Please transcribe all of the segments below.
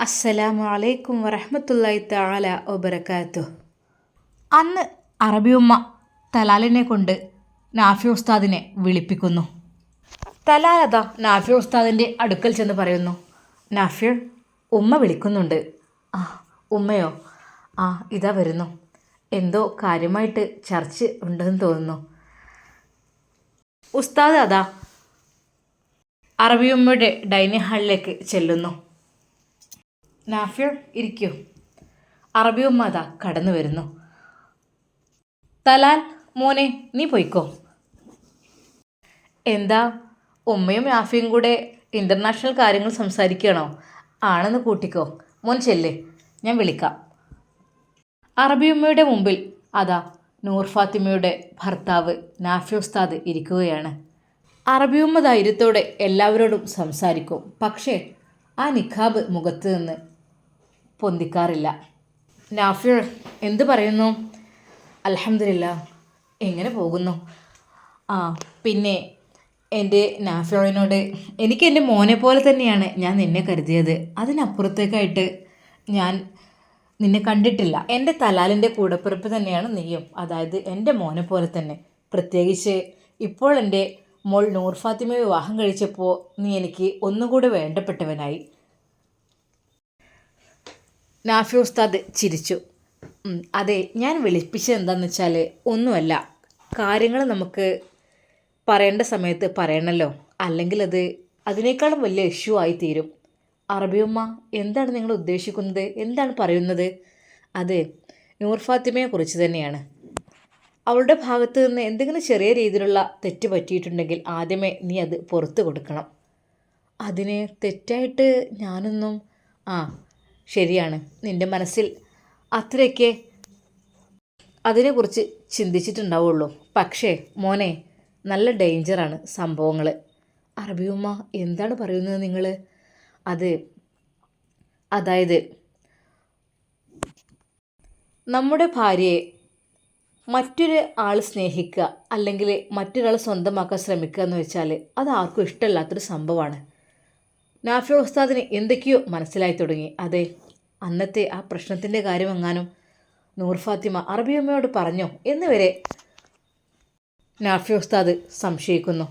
അസ്സലാമു അലൈക്കും വറഹമത്തല്ലായി തആല വബറകാത്തു അന്ന് ഉമ്മ തലാലിനെ കൊണ്ട് നാഫി ഉസ്താദിനെ വിളിപ്പിക്കുന്നു. തലാലത നാഫി ഉസ്താദിന്റെ അടുക്കൽ ചെന്ന് പറയുന്നു. നാഫിർ ഉമ്മ വിളിക്കുന്നുണ്ട്. ആ ഉമ്മയോ? ആ ഇതാ വരുന്നു. എന്തോ കാര്യമായിട്ട് ചർച്ച ഉണ്ടെന്ന് തോന്നുന്നു. ഉസ്താദ് അതാ അറബിയുമ്മയുടെ ഡൈനിങ് ഹാളിലേക്ക് ചെല്ലുന്നു. നാഫിർ ഇരിക്കൂ. അറബി അതാ കടന്നു വരുന്നു. തലാൽ മോനെ നീ പോയിക്കോ. എന്താ ഉമ്മയും നാഫിയും കൂടെ ഇന്റർനാഷണൽ കാര്യങ്ങൾ സംസാരിക്കണോ ആണെന്ന് കൂട്ടിക്കോ. മോൻ ചെല്ലേ ഞാൻ വിളിക്കാം. അറബി ഉമ്മയുടെ മുമ്പിൽ അതാ നൂർ ഫാത്തിമയുടെ ഭർത്താവ് നാഫി ഉസ്താദ് ഇരിക്കുകയാണ്. അറബിയുമ്മ ധൈര്യത്തോടെ എല്ലാവരോടും സംസാരിക്കും. പക്ഷേ ആ നിഖാബ് മുഖത്ത് നിന്ന് പൊന്തിക്കാറില്ല. നാഫിർ എന്ത് പറയുന്നു? അലഹമില്ല എങ്ങനെ പോകുന്നു? ആ പിന്നെ എന്റെ നാഫിയോളിനോട് എനിക്ക് എന്റെ മോനെ പോലെ തന്നെയാണ് ഞാൻ നിന്നെ കരുതിയത്. അതിനപ്പുറത്തേക്കായിട്ട് ഞാൻ നിന്നെ കണ്ടിട്ടില്ല. എന്റെ തലാലിന്റെ കൂടപ്പിറപ്പ് തന്നെയാണ് നീയും. അതായത് എന്റെ മോനെ പോലെ തന്നെ. പ്രത്യേകിച്ച് ഇപ്പോൾ എന്റെ മോൾ നൂർ ഫാത്തിമയെ വിവാഹം കഴിച്ചപ്പോൾ നീ എനിക്ക് ഒന്നുകൂടി വേണ്ടപ്പെട്ടവനായി. നാഫി ഉസ്താദ് ചിരിച്ചു. അതെ ഞാൻ വിളിപ്പിച്ചത് എന്താണെന്ന് വെച്ചാൽ ഒന്നുമല്ല കാര്യങ്ങൾ നമുക്ക് പറയേണ്ട സമയത്ത് പറയണമല്ലോ അല്ലെങ്കിൽ അത് അതിനേക്കാളും വലിയ ഇഷ്യൂ ആയി തീരും. അറബിയമ്മ എന്താണ് നിങ്ങൾ ഉദ്ദേശിക്കുന്നത്? എന്താണ് പറയുന്നത്? അത് നൂർ ഫാത്തിമയെ കുറിച്ച് തന്നെയാണ്. അവളുടെ ഭാഗത്ത് നിന്ന് എന്തെങ്കിലും ചെറിയ രീതിയിലുള്ള തെറ്റ് പറ്റിയിട്ടുണ്ടെങ്കിൽ ആദ്യമേ നീ അത് പുറത്ത് കൊടുക്കണം. അതിന് തെറ്റായിട്ട് ഞാനൊന്നും ആ ശരിയാണ്. നിന്റെ മനസ്സിൽ അത്രയൊക്കെ അതിനെക്കുറിച്ച് ചിന്തിച്ചിട്ടുണ്ടാവുള്ളൂ. പക്ഷേ മോനെ നല്ല ഡേഞ്ചറാണ് സംഭവങ്ങൾ അറബിയുമ്മ എന്താണ് പറയുന്നത് നിങ്ങൾ അത് അതായത് നമ്മുടെ ഭാര്യയെ മറ്റൊരു ആൾ സ്നേഹിക്കുക അല്ലെങ്കിൽ മറ്റൊരാൾ സ്വന്തമാക്കാൻ ശ്രമിക്കുക എന്ന് വെച്ചാൽ അത് ആർക്കും ഇഷ്ടമല്ലാത്തൊരു സംഭവമാണ്. നാഫി ഉസ്താദിന് എന്തൊക്കെയോ മനസ്സിലായി തുടങ്ങി. അതെ അന്നത്തെ ആ പ്രശ്നത്തിന്റെ കാര്യമെങ്ങാനും നൂർ ഫാത്തിമ അറബിയമ്മയോട് പറഞ്ഞോ എന്നുവരെ നാഫിയ നാഫി ഉസ്താദ് സംശയിക്കുന്നു.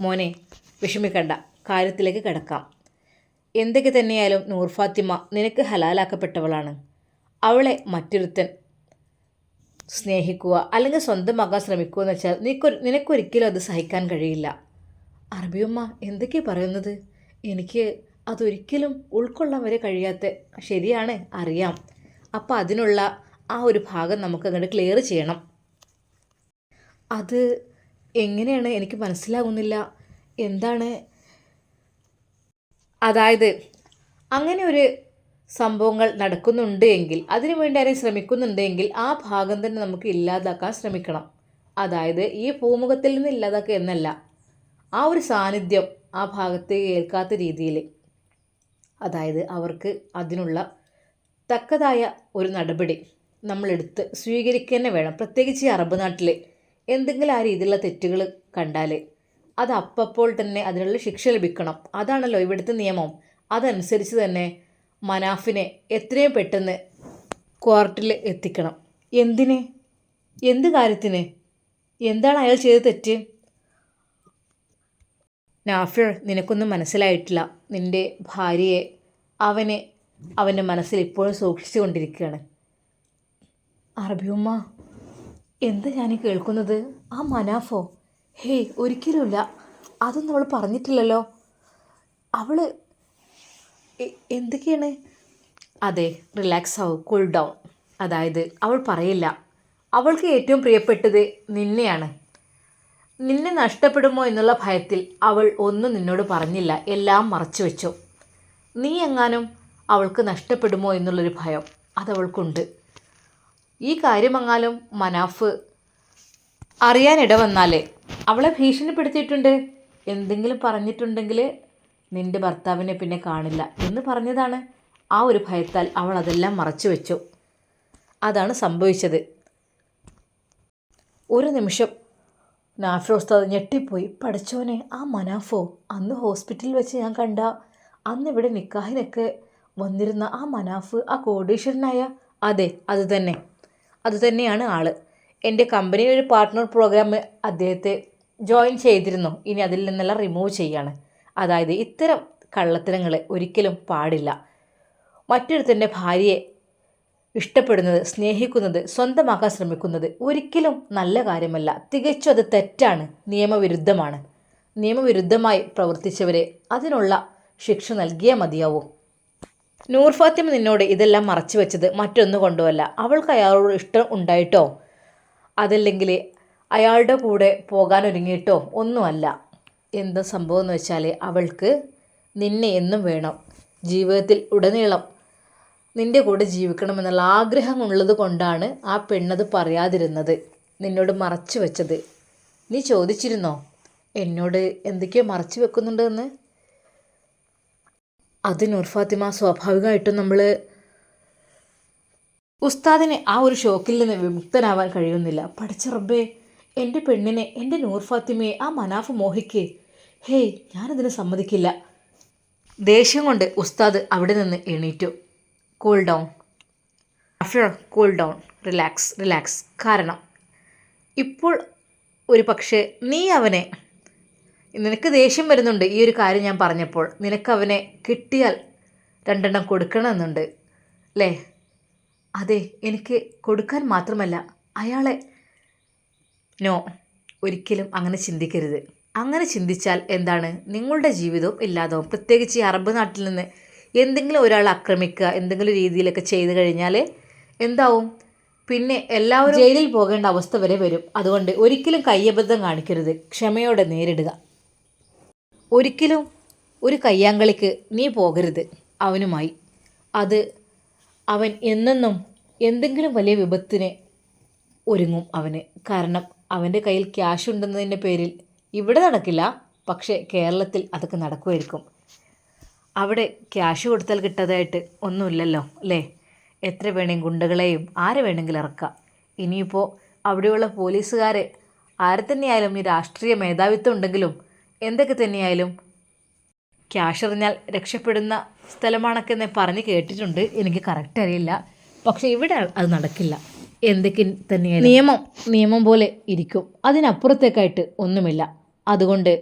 മോനെ വിഷമിക്കണ്ട കാര്യത്തിലേക്ക് കിടക്കാം. എന്തൊക്കെ തന്നെയായാലും നൂർ ഫാത്തിമ നിനക്ക് ഹലാലാക്കപ്പെട്ടവളാണ്. അവളെ മറ്റൊരുത്തൻ സ്നേഹിക്കുക അല്ലെങ്കിൽ സ്വന്തമാക്കാൻ ശ്രമിക്കുക എന്ന് വെച്ചാൽ നിനക്കൊരു നിനക്കൊരിക്കലും അത് സഹിക്കാൻ കഴിയില്ല. അറബിയമ്മ എന്തൊക്കെയാണ് പറയുന്നത്? എനിക്ക് അതൊരിക്കലും ഉൾക്കൊള്ളാൻ വരെ കഴിയാത്ത ശരിയാണ് അറിയാം. അപ്പം അതിനുള്ള ആ ഒരു ഭാഗം നമുക്ക് അങ്ങോട്ട് ക്ലിയർ ചെയ്യണം. അത് എങ്ങനെയാണ് എനിക്ക് മനസ്സിലാകുന്നില്ല. എന്താണ്? അതായത് അങ്ങനെ ഒരു സംഭവങ്ങൾ നടക്കുന്നുണ്ട് എങ്കിൽ അതിനുവേണ്ടി ആരെയും ശ്രമിക്കുന്നുണ്ടെങ്കിൽ ആ ഭാഗം തന്നെ നമുക്ക് ഇല്ലാതാക്കാൻ ശ്രമിക്കണം. അതായത് ഈ ഭൂമുഖത്തിൽ നിന്ന് ഇല്ലാതാക്കുക എന്നല്ല ആ ഒരു സാന്നിധ്യം ആ ഭാഗത്ത് ഏൽക്കാത്ത രീതിയിൽ. അതായത് അവർക്ക് അതിനുള്ള തക്കതായ ഒരു നടപടി നമ്മളെടുത്ത് സ്വീകരിക്കുക തന്നെ വേണം. പ്രത്യേകിച്ച് ഈ അറബ് നാട്ടിൽ എന്തെങ്കിലും ആ രീതിയിലുള്ള തെറ്റുകൾ കണ്ടാൽ അത് അപ്പപ്പോൾ തന്നെ അതിനുള്ള ശിക്ഷ ലഭിക്കണം. അതാണല്ലോ ഇവിടുത്തെ നിയമം. അതനുസരിച്ച് തന്നെ മനാഫിനെ എത്രയും പെട്ടെന്ന് കോർട്ടിൽ എത്തിക്കണം. എന്തിന്? എന്ത് കാര്യത്തിന്? എന്താണ് അയാൾ ചെയ്ത തെറ്റ്? നാഫിർ നിനക്കൊന്നും മനസ്സിലായിട്ടില്ല. നിന്റെ ഭാര്യയെ അവനെ അവന്റെ മനസ്സിൽ ഇപ്പോഴും സൂക്ഷിച്ചു കൊണ്ടിരിക്കുകയാണ്. അറബിയുമ്മ എന്താ ഞാൻ കേൾക്കുന്നത്? ആ മനാഫോ ഹേയ് ഒരിക്കലുമില്ല അതൊന്നും അവൾ പറഞ്ഞിട്ടില്ലല്ലോ. അവൾ എന്തൊക്കെയാണ്? അതെ റിലാക്സ് ആവും കൂൾ ഡൗൺ അതായത് അവൾ പറയില്ല. അവൾക്ക് ഏറ്റവും പ്രിയപ്പെട്ടത് നിന്നെയാണ്. നിന്നെ നഷ്ടപ്പെടുമോ എന്നുള്ള ഭയത്തിൽ അവൾ ഒന്നും നിന്നോട് പറഞ്ഞില്ല. എല്ലാം മറച്ചു വെച്ചു. നീ എങ്ങാനും അവൾക്ക് നഷ്ടപ്പെടുമോ എന്നുള്ളൊരു ഭയം അതവൾക്കുണ്ട്. ഈ കാര്യമെങ്ങാലും മനാഫ് അറിയാനിട വന്നാലേ അവളെ ഭീഷണിപ്പെടുത്തിയിട്ടുണ്ട്. എന്തെങ്കിലും പറഞ്ഞിട്ടുണ്ടെങ്കിൽ നിന്റെ ഭർത്താവിനെ പിന്നെ കാണില്ല എന്ന് പറഞ്ഞതാണ് ആ ഒരു ഭയത്താൽ അവൾ അതെല്ലാം മറച്ചു വെച്ചു. അതാണ് സംഭവിച്ചത്. ഒരു നിമിഷം നാഫി ഉസ്താദ് ഞെട്ടിപ്പോയി. പഠിച്ചോനെ ആ മനാഫോ അന്ന് ഹോസ്പിറ്റലിൽ വെച്ച് ഞാൻ കണ്ട അന്ന് ഇവിടെ നിക്കാഹിനൊക്കെ വന്നിരുന്ന ആ മനാഫ് ആ കോടീശ്വരനായ അതെ അത് തന്നെ അത് തന്നെയാണ് ആൾ. എന്റെ കമ്പനിയിൽ ഒരു പാർട്ട്ണർ പ്രോഗ്രാം അദ്ദേഹത്തെ ജോയിൻ ചെയ്തിരുന്നു. ഇനി അതിൽ നിന്നെല്ലാം റിമൂവ് ചെയ്യാണ്. അതായത് ഇത്തരം കള്ളത്തരങ്ങളെ ഒരിക്കലും പാടില്ല. മറ്റൊരുത്തന്റെ ഭാര്യയെ ഇഷ്ടപ്പെടുന്നത് സ്നേഹിക്കുന്നത് സ്വന്തമാക്കാൻ ശ്രമിക്കുന്നത് ഒരിക്കലും നല്ല കാര്യമല്ല. തികച്ചും അത് തെറ്റാണ്. നിയമവിരുദ്ധമാണ്. നിയമവിരുദ്ധമായി പ്രവർത്തിച്ചവരെ അതിനുള്ള ശിക്ഷ നൽകിയേ മതിയാവൂ. നൂർ ഫാത്തിമ നിന്നോട് ഇതെല്ലാം മറച്ചു വെച്ചത് മറ്റൊന്നു കൊണ്ടുമല്ല. അവൾക്ക് അയാളോട് ഇഷ്ടം ഉണ്ടായിട്ടോ? അതല്ലെങ്കിൽ അയാളുടെ കൂടെ പോകാൻ ഒരുങ്ങിയിട്ടോ ഒന്നുമല്ല. എന്താ സംഭവം എന്ന് വെച്ചാൽ അവൾക്ക് നിന്നെ എന്നും വേണം. ജീവിതത്തിൽ ഉടനീളം നിന്റെ കൂടെ ജീവിക്കണമെന്നുള്ള ആഗ്രഹം ഉള്ളത് കൊണ്ടാണ് ആ പെണ്ണത് പറയാതിരുന്നത്. നിന്നോട് മറച്ചു വെച്ചത്. നീ ചോദിച്ചിരുന്നോ? എന്നോട് എന്തൊക്കെയോ മറച്ചു വെക്കുന്നുണ്ടെന്ന്? അത് നൂർ ഫാത്തിമ സ്വാഭാവികമായിട്ടും നമ്മൾ ഉസ്താദിനെ ആ ഒരു ഷോക്കിൽ നിന്ന് വിമുക്തനാവാൻ കഴിയുന്നില്ല. പഠിച്ച റബ്ബേ എന്റെ പെണ്ണിനെ എന്റെ നൂർ ഫാത്തിമയെ ആ മനാഫ് മോഹിക്കേ. ഹേയ് ഞാനതിന് സമ്മതിക്കില്ല. ദേഷ്യം കൊണ്ട് ഉസ്താദ് അവിടെ നിന്ന് എണീറ്റു. Cool down after cool down relax relax കാരണം ഇപ്പോൾ ഒരു പക്ഷേ നീ അവനെ നിനക്ക് ദേഷ്യം വരുന്നുണ്ട് ഈ ഒരു കാര്യം ഞാൻ പറഞ്ഞപ്പോൾ. നിനക്ക് അവനെ കിട്ടിയാൽ രണ്ടെണ്ണം കൊടുക്കണമെന്നുണ്ട് അല്ലേ അതെ എനിക്ക് കൊടുക്കാൻ മാത്രമല്ല അയാളെ. നോ ഒരിക്കലും അങ്ങനെ ചിന്തിക്കരുത്. അങ്ങനെ ചിന്തിച്ചാൽ എന്താണ്? നിങ്ങളുടെ ജീവിതവും ഇല്ലാതാവും. പ്രത്യേകിച്ച് ഈ അറബ് നാട്ടിൽ നിന്ന് എന്തെങ്കിലും ഒരാൾ ആക്രമിക്കുക എന്തെങ്കിലും രീതിയിലൊക്കെ ചെയ്തു കഴിഞ്ഞാൽ എന്താവും? പിന്നെ എല്ലാവരും ജയിലിൽ പോകേണ്ട അവസ്ഥ വരെ വരും. അതുകൊണ്ട് ഒരിക്കലും കയ്യബദ്ധം കാണിക്കരുത്. ക്ഷമയോടെ നേരിടുക. ഒരിക്കലും ഒരു കയ്യാങ്കളിക്ക് നീ പോകരുത് അവനുമായി. അത് അവൻ എന്നെന്നും എന്തെങ്കിലും വലിയ വിപത്തിന് ഒരുങ്ങും അവന്. കാരണം അവന്റെ കയ്യിൽ ക്യാഷ് ഉണ്ടെന്നതിന്റെ പേരിൽ ഇവിടെ നടക്കില്ല. പക്ഷേ കേരളത്തിൽ അതൊക്കെ നടക്കുമായിരിക്കും. അവിടെ ക്യാഷ് കൊടുത്താൽ കിട്ടാതായിട്ട് ഒന്നുമില്ലല്ലോ അല്ലേ? എത്ര വേണമെങ്കിൽ ഗുണ്ടകളെയും ആരെ വേണമെങ്കിലും ഇറക്കാം. ഇനിയിപ്പോൾ അവിടെയുള്ള പോലീസുകാരെ ആരെ തന്നെയായാലും ഈ രാഷ്ട്രീയ മേധാവിത്വം ഉണ്ടെങ്കിലും എന്തൊക്കെ തന്നെയായാലും ക്യാഷ് എറിഞ്ഞാൽ രക്ഷപ്പെടുന്ന സ്ഥലമാണൊക്കെ എന്ന് പറഞ്ഞ് കേട്ടിട്ടുണ്ട്. എനിക്ക് കറക്റ്റ് അറിയില്ല. പക്ഷേ ഇവിടെ അത് നടക്കില്ല. എന്തൊക്കെ തന്നെയായാലും നിയമം നിയമം പോലെ ഇരിക്കും. അതിനപ്പുറത്തേക്കായിട്ട് ഒന്നുമില്ല. അതുകൊണ്ട്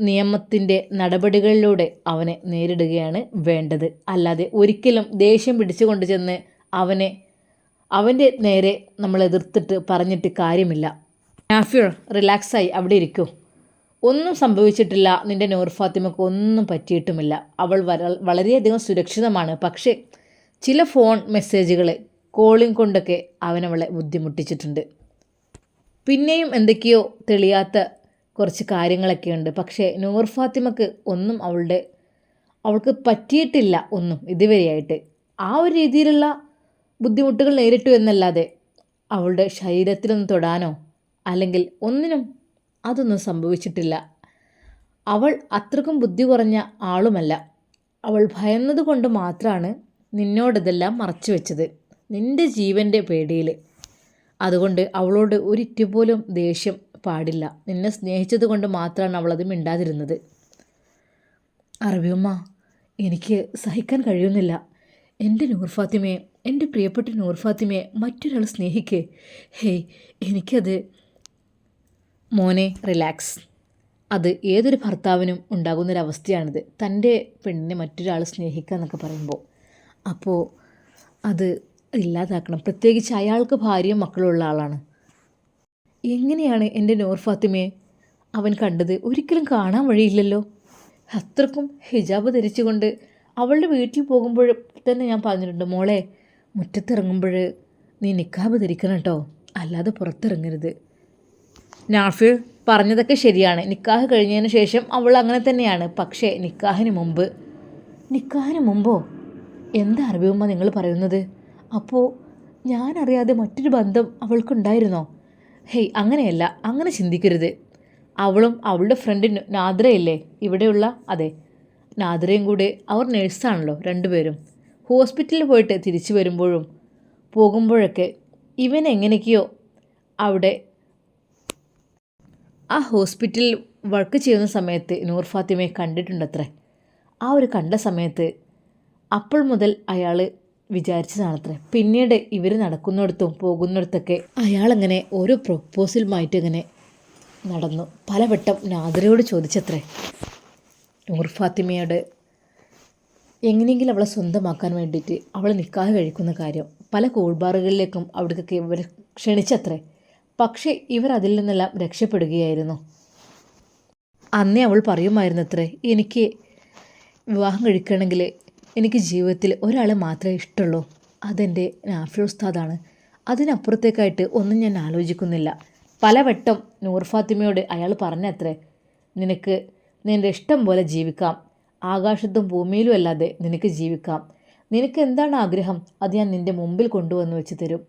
നിയമത്തിന്റെ നടപടികളിലൂടെ അവനെ നേരിടുകയാണ് വേണ്ടത്. അല്ലാതെ ഒരിക്കലും ദേഷ്യം പിടിച്ചുകൊണ്ട് ചെന്ന് അവനെ അവന്റെ നേരെ നമ്മൾ എതിർത്തിട്ട് പറഞ്ഞിട്ട് കാര്യമില്ല. നാഫിർ റിലാക്സായി അവിടെ ഇരിക്കൂ. ഒന്നും സംഭവിച്ചിട്ടില്ല. നിന്റെ നൂർ ഫാത്തിമക്ക് ഒന്നും പറ്റിയിട്ടുമില്ല. അവൾ വളരെയധികം സുരക്ഷിതമാണ്. പക്ഷേ ചില ഫോൺ മെസ്സേജുകൾ കോളിംഗ് കൊണ്ടൊക്കെ അവനവളെ ബുദ്ധിമുട്ടിച്ചിട്ടുണ്ട്. പിന്നെയും എന്തൊക്കെയോ തെളിയാത്ത കുറച്ച് കാര്യങ്ങളൊക്കെ ഉണ്ട്. പക്ഷേ നൂർ ഫാത്തിമക്ക് ഒന്നും അവളുടെ അവൾക്ക് പറ്റിയിട്ടില്ല ഒന്നും ഇതുവരെയായിട്ട്. ആ ഒരു രീതിയിലുള്ള ബുദ്ധിമുട്ടുകൾ നേരിട്ടു എന്നല്ലാതെ അവളുടെ ശരീരത്തിലൊന്ന് തൊടാനോ അല്ലെങ്കിൽ ഒന്നിനും അതൊന്നും സംഭവിച്ചിട്ടില്ല. അവൾ അത്രക്കും ബുദ്ധി കുറഞ്ഞ ആളുമല്ല. അവൾ ഭയന്നതുകൊണ്ട് മാത്രമാണ് നിന്നോടിതെല്ലാം മറച്ചു വെച്ചത്. നിന്റെ ജീവന്റെ പേടിയിൽ അതുകൊണ്ട് അവളോട് ഒരിറ്റു പോലും ദേഷ്യം പാടില്ല. നിന്നെ സ്നേഹിച്ചത് കൊണ്ട് മാത്രമാണ് അവളത് മിണ്ടാതിരുന്നത്. അറബിയമ്മ എനിക്ക് സഹിക്കാൻ കഴിയുന്നില്ല. എന്റെ നൂർ ഫാത്തിമയെ എന്റെ പ്രിയപ്പെട്ട നൂർ ഫാത്തിമയെ മറ്റൊരാൾ സ്നേഹിക്കേ. ഹേയ് എനിക്കത് മോനെ റിലാക്സ് അത് ഏതൊരു ഭർത്താവിനും ഉണ്ടാകുന്നൊരവസ്ഥയാണിത്. തന്റെ പെണ്ണിനെ മറ്റൊരാൾ സ്നേഹിക്കുക എന്നൊക്കെ പറയുമ്പോൾ. അപ്പോൾ അത് ഇല്ലാതാക്കണം. പ്രത്യേകിച്ച് അയാൾക്ക് ഭാര്യയും മക്കളുള്ള ആളാണ്. എങ്ങനെയാണ് എന്റെ നോർ ഫാത്തിമയെ അവൻ കണ്ടത്? ഒരിക്കലും കാണാൻ വഴിയില്ലല്ലോ. അത്രക്കും ഹിജാബ് ധരിച്ചുകൊണ്ട് അവളുടെ വീട്ടിൽ പോകുമ്പോൾ തന്നെ ഞാൻ പറഞ്ഞിട്ടുണ്ട് മോളെ മുറ്റത്തിറങ്ങുമ്പോൾ നീ നിക്കാബ് ധരിക്കണം കേട്ടോ അല്ലാതെ പുറത്തിറങ്ങരുത്. നാഫ് പറഞ്ഞതൊക്കെ ശരിയാണ്. നിക്കാഹ് കഴിഞ്ഞതിന് ശേഷം അവൾ അങ്ങനെ തന്നെയാണ്. പക്ഷേ നിക്കാഹിന് മുമ്പ് നിക്കാഹിന് മുമ്പോ? എന്താ അറിവുമ്മ നിങ്ങൾ പറയുന്നത്? അപ്പോൾ ഞാനറിയാതെ മറ്റൊരു ബന്ധം അവൾക്കുണ്ടായിരുന്നോ? ഹേയ് അങ്ങനെയല്ല അങ്ങനെ ചിന്തിക്കരുത്. അവളും അവളുടെ ഫ്രണ്ട് നാദ്രയല്ലേ ഇവിടെയുള്ള അതെ. നാദ്രയും കൂടെ അവർ നേഴ്സാണല്ലോ രണ്ടുപേരും. ഹോസ്പിറ്റലിൽ പോയിട്ട് തിരിച്ചു വരുമ്പോഴും പോകുമ്പോഴൊക്കെ ഇവൻ എങ്ങനെയൊക്കെയോ അവിടെ ആ ഹോസ്പിറ്റലിൽ വർക്ക് ചെയ്യുന്ന സമയത്ത് നൂർ ഫാത്തിമയെ കണ്ടിട്ടുണ്ടത്രേ. ആ ഒരു കണ്ട സമയത്ത് അപ്പോൾ മുതൽ അയാൾ വിചാരിച്ചതാണത്രേ. പിന്നീട് ഇവർ നടക്കുന്നിടത്തും പോകുന്നിടത്തൊക്കെ അയാളങ്ങനെ ഓരോ പ്രൊപ്പോസലുമായിട്ട് ഇങ്ങനെ നടന്നു. പലവട്ടം നാദിരയോട് ചോദിച്ചത്രേ നൂർ ഫാത്തിമയോട് എങ്ങനെയെങ്കിലും അവളെ സ്വന്തമാക്കാൻ വേണ്ടിയിട്ട് അവളെ നിൽക്കാതെ കഴിക്കുന്ന കാര്യം. പല കൂൾബാറുകളിലേക്കും അവിടേക്കൊക്കെ ഇവർ ക്ഷണിച്ചത്രേ. പക്ഷേ ഇവർ അതിൽ നിന്നെല്ലാം രക്ഷപ്പെടുകയായിരുന്നു. അന്നേ അവൾ പറയുമായിരുന്നത്രേ എനിക്ക് വിവാഹം കഴിക്കണമെങ്കിൽ എനിക്ക് ജീവിതത്തിൽ ഒരാളെ മാത്രമേ ഇഷ്ടമുള്ളൂ അതെന്റെ നാഫി ഉസ്താദാണ്. അതിനപ്പുറത്തേക്കായിട്ട് ഒന്നും ഞാൻ ആലോചിക്കുന്നില്ല. പലവട്ടം നൂർ ഫാത്തിമയോട് അയാൾ പറഞ്ഞത്രേ നിനക്ക് നിന്റെ ഇഷ്ടം പോലെ ജീവിക്കാം. ആകാശത്തും ഭൂമിയിലും അല്ലാതെ നിനക്ക് ജീവിക്കാം. നിനക്ക് എന്താണ് ആഗ്രഹം? അത് ഞാൻ നിന്റെ മുമ്പിൽ കൊണ്ടുവന്ന് വെച്ച് തരും.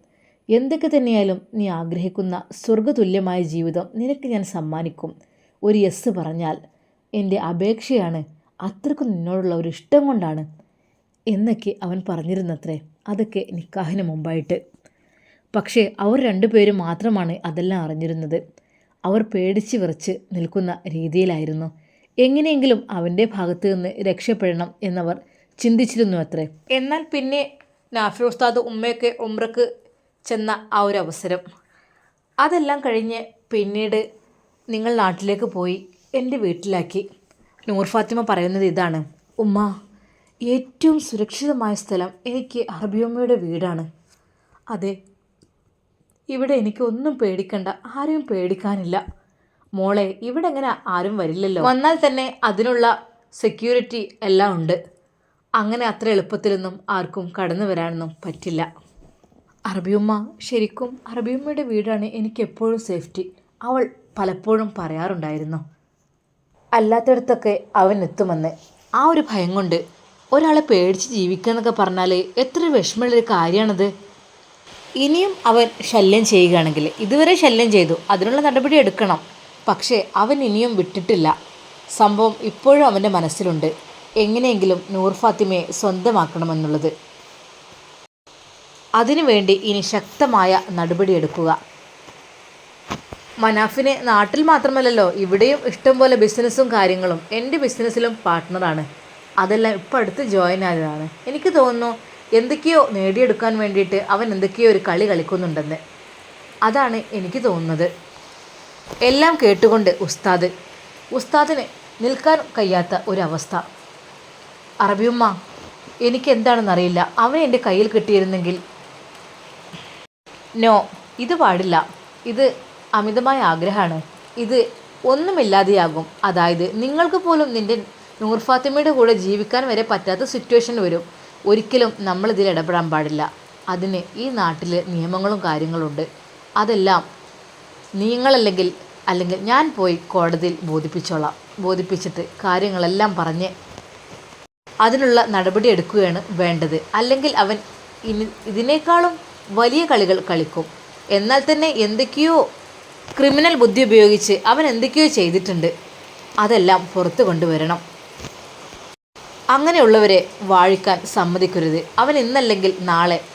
എന്തൊക്കെ തന്നെയായാലും നീ ആഗ്രഹിക്കുന്ന സ്വർഗതുല്യമായ ജീവിതം നിനക്ക് ഞാൻ സമ്മാനിക്കും. ഒരു യെസ് പറഞ്ഞാൽ എന്റെ അപേക്ഷയാണ്. അത്രക്കും നിന്നോടുള്ള ഒരു ഇഷ്ടം കൊണ്ടാണ് എന്നൊക്കെ അവൻ പറഞ്ഞിരുന്നത്രേ. അതൊക്കെ നിക്കാഹിന് മുമ്പായിട്ട്. പക്ഷേ അവർ രണ്ടുപേരും മാത്രമാണ് അതെല്ലാം അറിഞ്ഞിരുന്നത്. അവർ പേടിച്ച് വിറച്ച് നിൽക്കുന്ന രീതിയിലായിരുന്നു. എങ്ങനെയെങ്കിലും അവന്റെ ഭാഗത്ത് നിന്ന് രക്ഷപ്പെടണം എന്നവർ ചിന്തിച്ചിരുന്നു അത്രേ എന്നാൽ പിന്നെ നാഫി ഉസ്താദ് ഉമ്മയൊക്കെ ഉമ്രക്ക് ചെന്ന ആ ഒരു അവസരം. അതെല്ലാം കഴിഞ്ഞ് പിന്നീട് നിങ്ങൾ നാട്ടിലേക്ക് പോയി എന്റെ വീട്ടിലാക്കി. നൂർ ഫാത്തിമ പറയുന്നത് ഇതാണ്. ഉമ്മ ഏറ്റവും സുരക്ഷിതമായ സ്ഥലം എനിക്ക് അറബിയമ്മയുടെ വീടാണ്. അതെ ഇവിടെ എനിക്ക് ഒന്നും പേടിക്കണ്ട ആരെയും പേടിക്കാനില്ല. മോളെ ഇവിടെ എങ്ങനെ ആരും വരില്ലല്ലോ. വന്നാൽ തന്നെ അതിനുള്ള സെക്യൂരിറ്റി എല്ലാം ഉണ്ട്. അങ്ങനെ അത്ര എളുപ്പത്തിലൊന്നും ആർക്കും കടന്നു വരാനൊന്നും പറ്റില്ല. അറബിയമ്മ ശരിക്കും അറബിയമ്മയുടെ വീടാണ് എനിക്ക് എപ്പോഴും സേഫ്റ്റി അവൾ പലപ്പോഴും പറയാറുണ്ടായിരുന്നു. അല്ലാത്തടത്തൊക്കെ അവൻ എത്തുമെന്ന്. ആ ഒരു ഭയം കൊണ്ട് ഒരാളെ പേടിച്ച് ജീവിക്കുക എന്നൊക്കെ പറഞ്ഞാൽ എത്ര വിഷമമുള്ളൊരു കാര്യമാണത് ഇനിയും അവൻ ശല്യം ചെയ്യുകയാണെങ്കിൽ ഇതുവരെ ശല്യം ചെയ്തു. അതിനുള്ള നടപടി എടുക്കണം. പക്ഷേ അവൻ ഇനിയും വിട്ടിട്ടില്ല. സംഭവം ഇപ്പോഴും അവന്റെ മനസ്സിലുണ്ട്. എങ്ങനെയെങ്കിലും നൂർ ഫാത്തിമയെ സ്വന്തമാക്കണമെന്നുള്ളത്. അതിനുവേണ്ടി ഇനി ശക്തമായ നടപടിയെടുക്കുക മനാഫിനെ നാട്ടിൽ മാത്രമല്ലല്ലോ ഇവിടെയും ഇഷ്ടംപോലെ ബിസിനസ്സും കാര്യങ്ങളും. എന്റെ ബിസിനസ്സിലും പാർട്ട്ണറാണ് അതെല്ലാം ഇപ്പം അടുത്ത് ജോയിൻ ആയതാണ്. എനിക്ക് തോന്നുന്നു എന്തൊക്കെയോ നേടിയെടുക്കാൻ വേണ്ടിയിട്ട് അവൻ എന്തൊക്കെയോ ഒരു കളി കളിക്കുന്നുണ്ടെന്ന്. അതാണ് എനിക്ക് തോന്നുന്നത്. എല്ലാം കേട്ടുകൊണ്ട് ഉസ്താദ് ഉസ്താദിന് നിൽക്കാൻ കഴിയാത്ത ഒരവസ്ഥ. അറബിയുമ്മ എനിക്ക് എന്താണെന്നറിയില്ല അവൻ എന്റെ കയ്യിൽ കിട്ടിയിരുന്നെങ്കിൽ. നോ ഇത് പാടില്ല. ഇത് അമിതമായ ആഗ്രഹമാണ്. ഇത് ഒന്നുമില്ലാതെയാകും. അതായത് നിങ്ങൾക്ക് പോലും നിന്റെ നൂർ ഫാത്തിമയുടെ കൂടെ ജീവിക്കാൻ വരെ പറ്റാത്ത സിറ്റുവേഷൻ വരും. ഒരിക്കലും നമ്മളിതിൽ ഇടപെടാൻ പാടില്ല. അതിന് ഈ നാട്ടിൽ നിയമങ്ങളും കാര്യങ്ങളുണ്ട്. അതെല്ലാം നിങ്ങളല്ലെങ്കിൽ അല്ലെങ്കിൽ ഞാൻ പോയി കോടതിയിൽ ബോധിപ്പിച്ചോളാം. ബോധിപ്പിച്ചിട്ട് കാര്യങ്ങളെല്ലാം പറഞ്ഞ് അതിനുള്ള നടപടി എടുക്കുകയാണ് വേണ്ടത്. അല്ലെങ്കിൽ അവൻ ഇനി ഇതിനേക്കാളും വലിയ കളികൾ കളിക്കും. എന്നാൽ തന്നെ എന്തൊക്കെയോ ക്രിമിനൽ ബുദ്ധി ഉപയോഗിച്ച് അവൻ എന്തൊക്കെയോ ചെയ്തിട്ടുണ്ട്. അതെല്ലാം പുറത്തു കൊണ്ടുവരണം. അങ്ങനെയുള്ളവരെ വാഴിക്കാൻ സമ്മതിക്കരുത്. അവൻ ഇന്നല്ലെങ്കിൽ നാളെ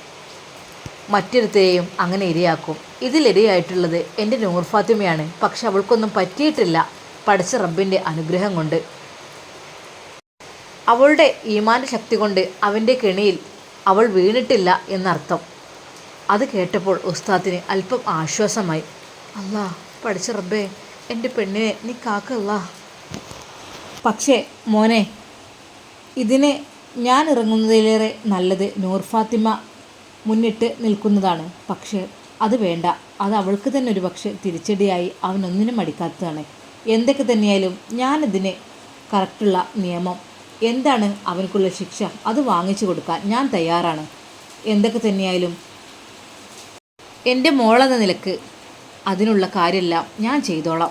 മറ്റൊരുത്തെയും അങ്ങനെ ഇരയാക്കും. ഇതിലിരയായിട്ടുള്ളത് എന്റെ നൂർ ഫാത്തിമയാണ്. പക്ഷെ അവൾക്കൊന്നും പറ്റിയിട്ടില്ല. പഠിച്ച റബ്ബിന്റെ അനുഗ്രഹം കൊണ്ട്. അവളുടെ ഈമാന്റെ ശക്തി കൊണ്ട് അവന്റെ കെണിയിൽ അവൾ വീണിട്ടില്ല എന്നർത്ഥം. അത് കേട്ടപ്പോൾ ഉസ്താദിന് അല്പം ആശ്വാസമായി. അല്ലാ പഠിച്ച റബ്ബേ എന്റെ പെണ്ണിനെ നീ കാക്കല്ല പക്ഷേ മോനെ ഇതിന് ഞാൻ ഇറങ്ങുന്നതിലേറെ നല്ലത് നൂർ ഫാത്തിമ മുന്നിട്ട് നിൽക്കുന്നതാണ്. പക്ഷേ അത് വേണ്ട. അത് അവൾക്ക് തന്നെ ഒരു പക്ഷേ തിരിച്ചടിയായി അവനൊന്നിനും മടിക്കാത്തതാണ്. എന്തൊക്കെ തന്നെയായാലും ഞാനിതിന് കറക്റ്റുള്ള നിയമം. എന്താണ് അവനക്കുള്ള ശിക്ഷ? അത് വാങ്ങിച്ചു കൊടുക്കാൻ ഞാൻ തയ്യാറാണ്. എന്തൊക്കെ തന്നെയായാലും എന്റെ മോളെന്ന നിലയ്ക്ക് അതിനുള്ള കാര്യമെല്ലാം ഞാൻ ചെയ്തോളാം.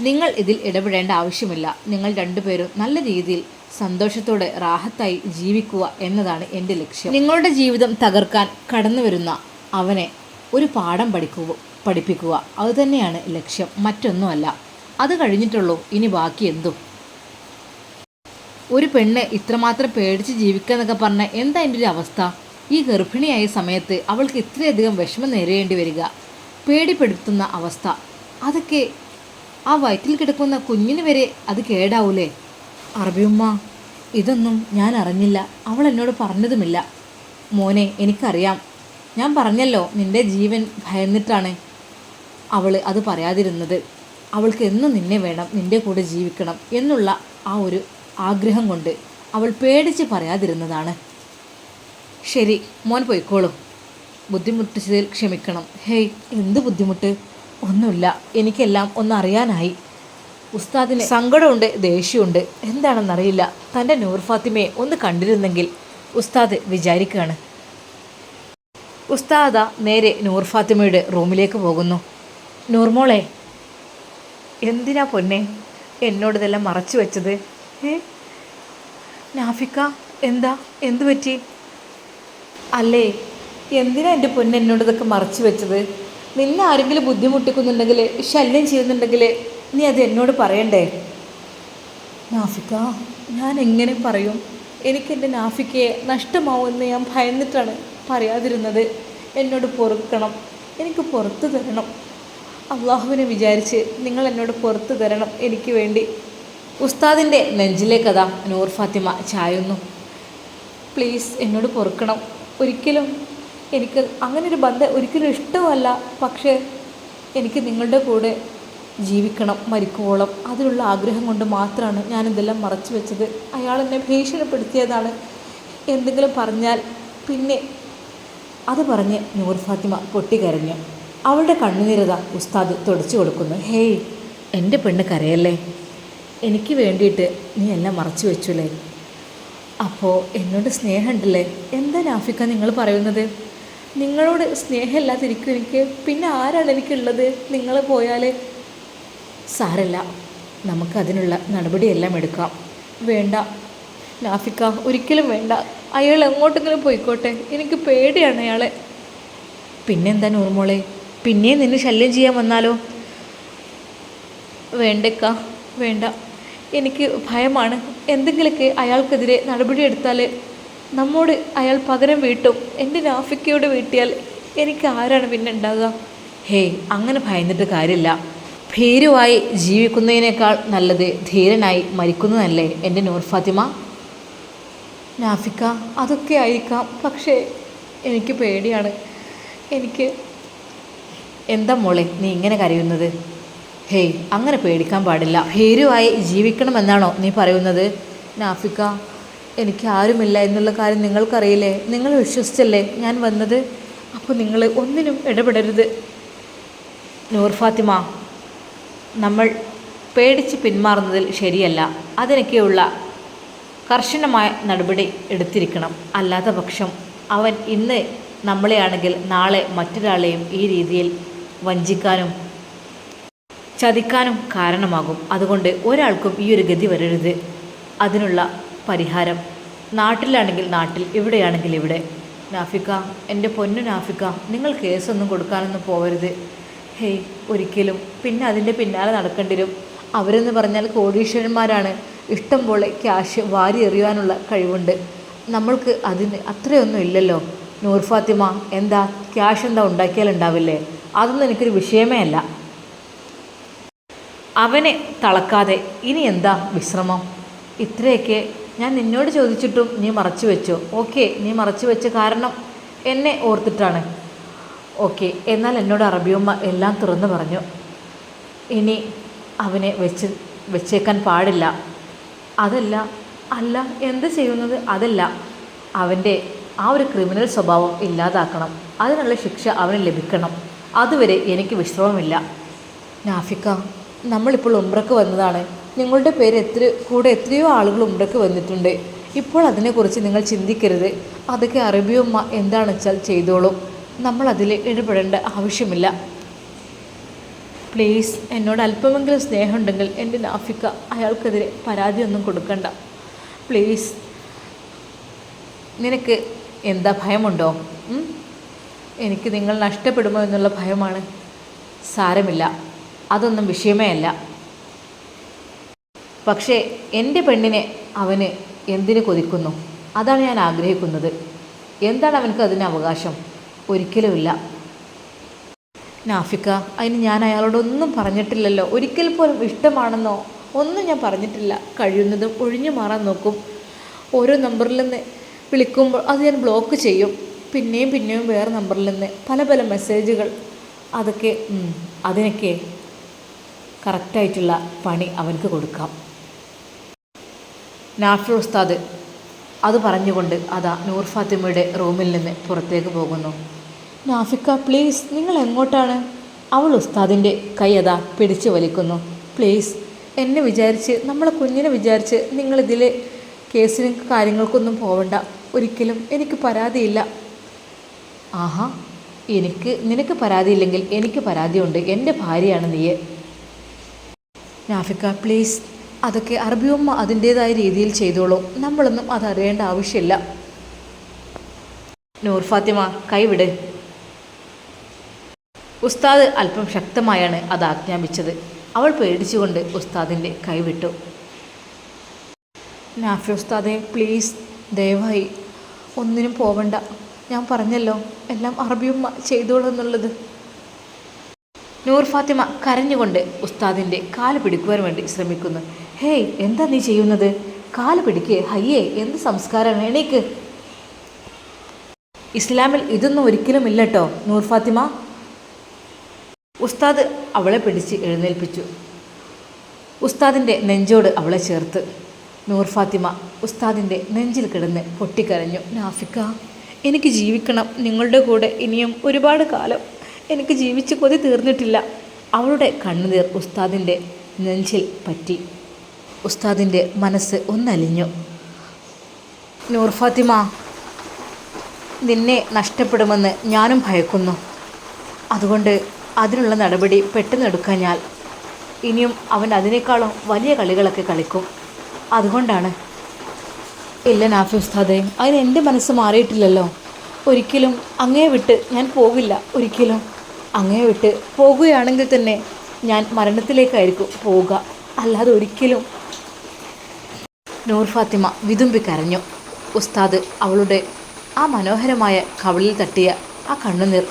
നിങ്ങൾ ഇതിൽ ഇടപെടേണ്ട ആവശ്യമില്ല. നിങ്ങൾ രണ്ടുപേരും നല്ല രീതിയിൽ സന്തോഷത്തോടെ റാഹത്തായി ജീവിക്കുക എന്നതാണ് എന്റെ ലക്ഷ്യം. നിങ്ങളുടെ ജീവിതം തകർക്കാൻ കടന്നു വരുന്ന അവനെ ഒരു പാഠം പഠിക്കുക പഠിപ്പിക്കുക. അതുതന്നെയാണ് ലക്ഷ്യം. മറ്റൊന്നുമല്ല. അത് കഴിഞ്ഞിട്ടുള്ളൂ. ഇനി ബാക്കി എന്തും. ഒരു പെണ്ണ് ഇത്രമാത്രം പേടിച്ച് ജീവിക്കുക എന്നൊക്കെ പറഞ്ഞാൽ എന്താ എന്റെ ഒരു അവസ്ഥ? ഈ ഗർഭിണിയായ സമയത്ത് അവൾക്ക് ഇത്രയധികം വിഷമം നേരിടേണ്ടി വരിക പേടിപ്പെടുത്തുന്ന അവസ്ഥ. അതൊക്കെ ആ വയറ്റിൽ കിടക്കുന്ന കുഞ്ഞിന് വരെ അത് കേടാവൂലേ? അറബിയുമ്മ ഇതൊന്നും ഞാൻ അറിഞ്ഞില്ല. അവൾ എന്നോട് പറഞ്ഞതുമില്ല. മോനെ എനിക്കറിയാം. ഞാൻ പറഞ്ഞല്ലോ നിന്റെ ജീവൻ ഭയന്നിട്ടാണ് അവൾ അത് പറയാതിരുന്നത്. അവൾക്ക് എന്നും നിന്നെ വേണം നിന്റെ കൂടെ ജീവിക്കണം എന്നുള്ള ആ ഒരു ആഗ്രഹം കൊണ്ട് അവൾ പേടിച്ച് പറയാതിരുന്നതാണ്. ശരി മോൻ പോയിക്കോളും. ബുദ്ധിമുട്ടിച്ചതിൽ ക്ഷമിക്കണം. ഹേയ് എന്ത് ബുദ്ധിമുട്ട്? ഒന്നുമില്ല. എനിക്കെല്ലാം ഒന്നറിയാനായി ഉസ്താദിന് സങ്കടമുണ്ട് ദേഷ്യമുണ്ട്. എന്താണെന്നറിയില്ല. തന്റെ നൂർ ഫാത്തിമയെ ഒന്ന് കണ്ടിരുന്നെങ്കിൽ ഉസ്താദ് വിചാരിക്കുകയാണ്. ഉസ്താദ നേരെ നൂർ ഫാത്തിമയുടെ റൂമിലേക്ക് പോകുന്നു. നൂർമോളെ എന്തിനാ പൊന്നെ? എന്നോട് ഇതെല്ലാം മറച്ചു വെച്ചത്? ഏ? നാഫിക്ക എന്താ? എന്തു പറ്റി? അല്ലേ എന്തിനാ എന്റെ പൊന്നെ എന്നോട് ഇതൊക്കെ മറച്ചു വെച്ചത്? നിന്നെ ആരെങ്കിലും ബുദ്ധിമുട്ടിക്കുന്നുണ്ടെങ്കിൽ ശല്യം ചെയ്യുന്നുണ്ടെങ്കിൽ നീ അത് എന്നോട് പറയണ്ടേ? നാഫിക്ക ഞാൻ എങ്ങനെ പറയും? എനിക്കെന്റെ നാഫിക്കയെ നഷ്ടമാവുമെന്ന് ഞാൻ ഭയന്നിട്ടാണ് പറയാതിരുന്നത്. എന്നോട് പൊറുക്കണം. എനിക്ക് പുറത്തു തരണം. അള്ളാഹുവിനെ വിചാരിച്ച് നിങ്ങൾ എന്നോട് പുറത്തു തരണം എനിക്ക് വേണ്ടി. ഉസ്താദിന്റെ നെഞ്ചിലെ കഥ നൂർ ഫാത്തിമ ചായുന്നു. പ്ലീസ് എന്നോട് പൊറുക്കണം. ഒരിക്കലും എനിക്ക് അങ്ങനെ ഒരു ബന്ധം ഒരിക്കലും ഇഷ്ടമല്ല. പക്ഷേ എനിക്ക് നിങ്ങളുടെ കൂടെ ജീവിക്കണം മരിക്കുവോളം അതിലുള്ള ആഗ്രഹം കൊണ്ട് മാത്രമാണ് ഞാനിതെല്ലാം മറച്ചു വെച്ചത്. അയാൾ എന്നെ ഭീഷണിപ്പെടുത്തിയതാണ്. എന്തെങ്കിലും പറഞ്ഞാൽ പിന്നെ അത് പറഞ്ഞ് നൂർ ഫാത്തിമ പൊട്ടിക്കരഞ്ഞു. അവളുടെ കണ്ണുനിരത ഉസ്താദ് തുടച്ചു കൊടുക്കുന്നു. ഹേയ് എന്റെ പെണ്ണ് കരയല്ലേ? എനിക്ക് വേണ്ടിയിട്ട് നീ എല്ലാം മറച്ചു വെച്ചുല്ലേ അപ്പോൾ എന്നോട് സ്നേഹമുണ്ടല്ലേ? എന്താ നാഫിക്ക നിങ്ങൾ പറയുന്നത്? നിങ്ങളോട് സ്നേഹമില്ലാതിരിക്കും എനിക്ക്. പിന്നെ ആരാണ് എനിക്കുള്ളത്? നിങ്ങൾ പോയാൽ സാരല്ല നമുക്കതിനുള്ള നടപടിയെല്ലാം എടുക്കാം. വേണ്ട. നാഫിക്ക ഒരിക്കലും വേണ്ട. അയാൾ എങ്ങോട്ടെങ്കിലും പോയിക്കോട്ടെ. എനിക്ക് പേടിയാണ് അയാളെ. പിന്നെന്താ നൂർമോളെ പിന്നെയും നിന്നെ ശല്യം ചെയ്യാൻ വന്നാലോ? വേണ്ടക്ക വേണ്ട. എനിക്ക് ഭയമാണ്. എന്തെങ്കിലുമൊക്കെ അയാൾക്കെതിരെ നടപടിയെടുത്താൽ നമ്മോട് അയാൾ പകരം വീട്ടും. എന്റെ നാഫിക്കയോട് വീട്ടിയാൽ എനിക്ക് ആരാണ് പിന്നെ ഉണ്ടാകുക ഹേയ് അങ്ങനെ ഭയന്നിട്ട് കാര്യമില്ല. ഭീരുവായി ജീവിക്കുന്നതിനേക്കാൾ നല്ലത് ധീരനായി മരിക്കുന്നതല്ലേ? എന്റെ നൂർ ഫാത്തിമ. നാഫിക്ക അതൊക്കെ ആയിരിക്കാം. പക്ഷേ എനിക്ക് പേടിയാണ്. എനിക്ക് എന്താ മോളെ നീ ഇങ്ങനെ കരയുന്നത്? ഹേയ് അങ്ങനെ പേടിക്കാൻ പാടില്ല. ഭീരുവായി ജീവിക്കണമെന്നാണോ നീ പറയുന്നത്? നാഫിക്ക എനിക്ക് ആരുമില്ല എന്നുള്ള കാര്യം നിങ്ങൾക്കറിയില്ലേ? നിങ്ങൾ വിശ്വസിച്ചല്ലേ ഞാൻ വന്നത്? അപ്പോൾ നിങ്ങൾ ഒന്നിനും ഇടപെടരുത്. നൂർ ഫാത്തിമ നമ്മൾ പേടിച്ച് പിന്മാറുന്നതിൽ ശരിയല്ല. അതിനൊക്കെയുള്ള കർശനമായ നടപടി എടുത്തിരിക്കണം. അല്ലാത്ത പക്ഷം അവൻ ഇന്ന് നമ്മളെയാണെങ്കിൽ നാളെ മറ്റൊരാളെയും ഈ രീതിയിൽ വഞ്ചിക്കാനും ചതിക്കാനും കാരണമാകും. അതുകൊണ്ട് ഒരാൾക്കും ഈ ഒരു ഗതി വരരുത്. അതിനുള്ള പരിഹാരം നാട്ടിലാണെങ്കിൽ നാട്ടിൽ ഇവിടെയാണെങ്കിൽ ഇവിടെ. നാഫിക്ക എന്റെ പൊന്നു നാഫിക്ക നിങ്ങൾ കേസൊന്നും കൊടുക്കാനൊന്നും പോകരുത് ഹേയ് ഒരിക്കലും. പിന്നെ അതിന്റെ പിന്നാലെ നടക്കേണ്ടി വരും. അവരെന്ന് പറഞ്ഞാൽ കോടീശ്വരന്മാരാണ്. ഇഷ്ടം പോലെ ക്യാഷ് വാരി എറിയാനുള്ള കഴിവുണ്ട്. നമ്മൾക്ക് അതിന് അത്രയൊന്നും ഇല്ലല്ലോ. നൂർ ഫാത്തിമ എന്താ? ക്യാഷ് എന്താ ഉണ്ടാക്കിയാലുണ്ടാവില്ലേ അതൊന്നും എനിക്കൊരു വിഷയമേ അല്ല. അവനെ തളക്കാതെ ഇനി എന്താ വിശ്രമം? ഇത്രയൊക്കെ ഞാൻ നിന്നോട് ചോദിച്ചിട്ടും നീ മറച്ചു വെച്ചോ? ഓക്കെ നീ മറച്ചു വെച്ച കാരണം എന്നെ ഓർത്തിട്ടാണ്. ഓക്കെ എന്നാൽ എന്നോട് അറബിയമ്മ എല്ലാം തുറന്നു പറഞ്ഞു. ഇനി അവനെ വെച്ച് വെച്ചേക്കാൻ പാടില്ല. അതല്ല അല്ല എന്ത് ചെയ്യുന്നത്? അതല്ല അവന്റെ ആ ഒരു ക്രിമിനൽ സ്വഭാവം ഇല്ലാതാക്കണം. അതിനുള്ള ശിക്ഷ അവന് ലഭിക്കണം. അതുവരെ എനിക്ക് വിശ്രമമില്ല. നാഫിക്ക നമ്മളിപ്പോൾ ഉംറക്ക് വന്നതാണ്. നിങ്ങളുടെ പേര് എത്ര കൂടെ എത്രയോ ആളുകൾ ഉംറക്ക് വന്നിട്ടുണ്ട്. ഇപ്പോൾ അതിനെക്കുറിച്ച് നിങ്ങൾ ചിന്തിക്കരുത്. അതൊക്കെ അറബിയമ്മ എന്താണെന്ന് വെച്ചാൽ ചെയ്തോളും. നമ്മൾ അതിൽ ഇടപെടേണ്ട ആവശ്യമില്ല. പ്ലീസ് എന്നോട് അല്പമെങ്കിലും സ്നേഹമുണ്ടെങ്കിൽ എന്റെ നാഫിക്ക അയാൾക്കെതിരെ പരാതിയൊന്നും കൊടുക്കണ്ട. പ്ലീസ് നിനക്ക് എന്താ ഭയമുണ്ടോ? എനിക്ക് നിങ്ങൾ നഷ്ടപ്പെടുമോ എന്നുള്ള ഭയമാണ്. സാരമില്ല. അതൊന്നും വിഷയമേ അല്ല. പക്ഷേ എന്റെ പെണ്ണിനെ അവന് എന്തിനു കൊതിക്കുന്നു? അതാണ് ഞാൻ ആഗ്രഹിക്കുന്നത്. എന്താണ് അവനക്ക് അതിന് അവകാശം? ഒരിക്കലുമില്ല. നാഫിക്ക അതിന് ഞാൻ അയാളോടൊന്നും പറഞ്ഞിട്ടില്ലല്ലോ. ഒരിക്കൽ പോലും ഇഷ്ടമാണെന്നോ? ഒന്നും ഞാൻ പറഞ്ഞിട്ടില്ല. കഴിയുന്നതും ഒഴിഞ്ഞു മാറാൻ നോക്കും. ഓരോ നമ്പറിൽ നിന്ന് വിളിക്കുമ്പോൾ അത് ഞാൻ ബ്ലോക്ക് ചെയ്യും. പിന്നെയും പിന്നെയും വേറെ നമ്പറിൽ നിന്ന് പല പല മെസ്സേജുകൾ അതൊക്കെ അതിനൊക്കെ കറക്റ്റായിട്ടുള്ള പണി അവനക്ക് കൊടുക്കാം. നാഫി ഉസ്താദ് അത് പറഞ്ഞുകൊണ്ട് അതാ നൂർ ഫാത്തിമയുടെ റൂമിൽ നിന്ന് പുറത്തേക്ക് പോകുന്നു. നാഫിക്ക പ്ലീസ് നിങ്ങൾ എങ്ങോട്ടാണ്? അവൾ ഉസ്താദിന്റെ കൈ അതാ പിടിച്ചു വലിക്കുന്നു. പ്ലീസ് എന്നെ വിചാരിച്ച് നമ്മളെ കുഞ്ഞിനെ വിചാരിച്ച് നിങ്ങളിതിലെ കേസിനും കാര്യങ്ങൾക്കൊന്നും പോവണ്ട. ഒരിക്കലും എനിക്ക് പരാതിയില്ല. ആഹാ എനിക്ക് നിനക്ക് പരാതിയില്ലെങ്കിൽ എനിക്ക് പരാതിയുണ്ട്. എന്റെ ഭാര്യയാണ് നീയെ. നാഫിക്ക പ്ലീസ് അതൊക്കെ അറബിയമ്മ അതിന്റേതായ രീതിയിൽ ചെയ്തോളൂ. നമ്മളൊന്നും അതറിയേണ്ട ആവശ്യമില്ല. നൂർ ഫാത്തിമ കൈവിട്. ഉസ്താദ് അല്പം ശക്തമായാണ് അത് ആജ്ഞാപിച്ചത്. അവൾ പേടിച്ചുകൊണ്ട് ഉസ്താദിന്റെ കൈവിട്ടു നാഫി ഉസ്താദെ പ്ലീസ് ദയവായി ഒന്നിനും പോവണ്ട. ഞാൻ പറഞ്ഞല്ലോ എല്ലാം അറബിയുമ്മ ചെയ്തോളൂ എന്നുള്ളത്. നൂർ ഫാത്തിമ കരഞ്ഞുകൊണ്ട് ഉസ്താദിന്റെ കാൽ പിടിക്കുവാൻ വേണ്ടി ശ്രമിക്കുന്നു. ഹേയ് എന്താ നീ ചെയ്യുന്നത്? കാൽ പിടിക്ക് ഹയ്യേ എന്ത് സംസ്കാരമാണ് എണീക്ക്? ഇസ്ലാമിൽ ഇതൊന്നും ഒരിക്കലും ഇല്ലട്ടോ നൂർ ഫാത്തിമ. ഉസ്താദ് അവളെ പിടിച്ച് എഴുന്നേൽപ്പിച്ചു. ഉസ്താദിന്റെ നെഞ്ചോട് അവളെ ചേർത്ത്. നൂർ ഫാത്തിമ ഉസ്താദിന്റെ നെഞ്ചിൽ കിടന്ന് പൊട്ടിക്കരഞ്ഞു. നാഫിക്ക എനിക്ക് ജീവിക്കണം. നിങ്ങളുടെ കൂടെ ഇനിയും ഒരുപാട് കാലം എനിക്ക് ജീവിച്ച് കൊതി തീർന്നിട്ടില്ല. അവളുടെ കണ്ണുനീർ ഉസ്താദിന്റെ നെഞ്ചിൽ പറ്റി. ഉസ്താദിന്റെ മനസ്സ് ഒന്നലിഞ്ഞു. നൂർ ഫാത്തിമ നിന്നെ നഷ്ടപ്പെടുമെന്ന് ഞാനും ഭയക്കുന്നു. അതുകൊണ്ട് അതിനുള്ള നടപടി പെട്ടെന്ന് എടുക്കഞ്ഞാൽ ഇനിയും അവൻ അതിനേക്കാളും വലിയ കളികളൊക്കെ കളിക്കും. അതുകൊണ്ടാണ്. ഇല്ല നാഫി ഉസ്താദെ അതിന് എന്റെ മനസ്സ് മാറിയിട്ടില്ലല്ലോ. ഒരിക്കലും അങ്ങേ വിട്ട് ഞാൻ പോകില്ല ഒരിക്കലും. അങ്ങേ വിട്ട് പോകുകയാണെങ്കിൽ തന്നെ ഞാൻ മരണത്തിലേക്കായിരിക്കും പോവുക. അല്ലാതെ ഒരിക്കലും. നൂർ ഫാത്തിമ വിതുമ്പി കരഞ്ഞു. ഉസ്താദ് അവളുടെ ആ മനോഹരമായ കവളിൽ തട്ടിയ ആ കണ്ണുനീർ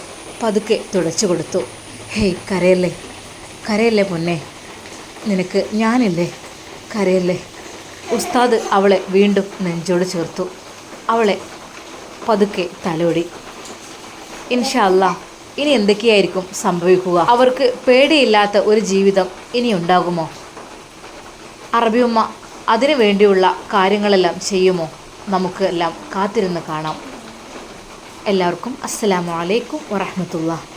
പതുക്കെ തുടച്ചു കൊടുത്തു. ഹേയ് കരയല്ലേ? കരയല്ലേ പൊന്നെ? നിനക്ക് ഞാനില്ലേ? കരയല്ലേ? ഉസ്താദ് അവളെ വീണ്ടും നെഞ്ചോട് ചേർത്തു. അവളെ പതുക്കെ തലോടി. ഇൻഷല്ല ഇനി എന്തൊക്കെയായിരിക്കും സംഭവിക്കുക? അവർക്ക് പേടിയില്ലാത്ത ഒരു ജീവിതം ഇനി ഉണ്ടാകുമോ? അറബിയുമ്മ അതിനു വേണ്ടിയുള്ള കാര്യങ്ങളെല്ലാം ചെയ്യുമോ? നമുക്ക് എല്ലാം കാത്തിരുന്ന് കാണാം. എല്ലാവർക്കും അസ്സലാമു അലൈക്കും വറഹ്മത്തുള്ളാഹി.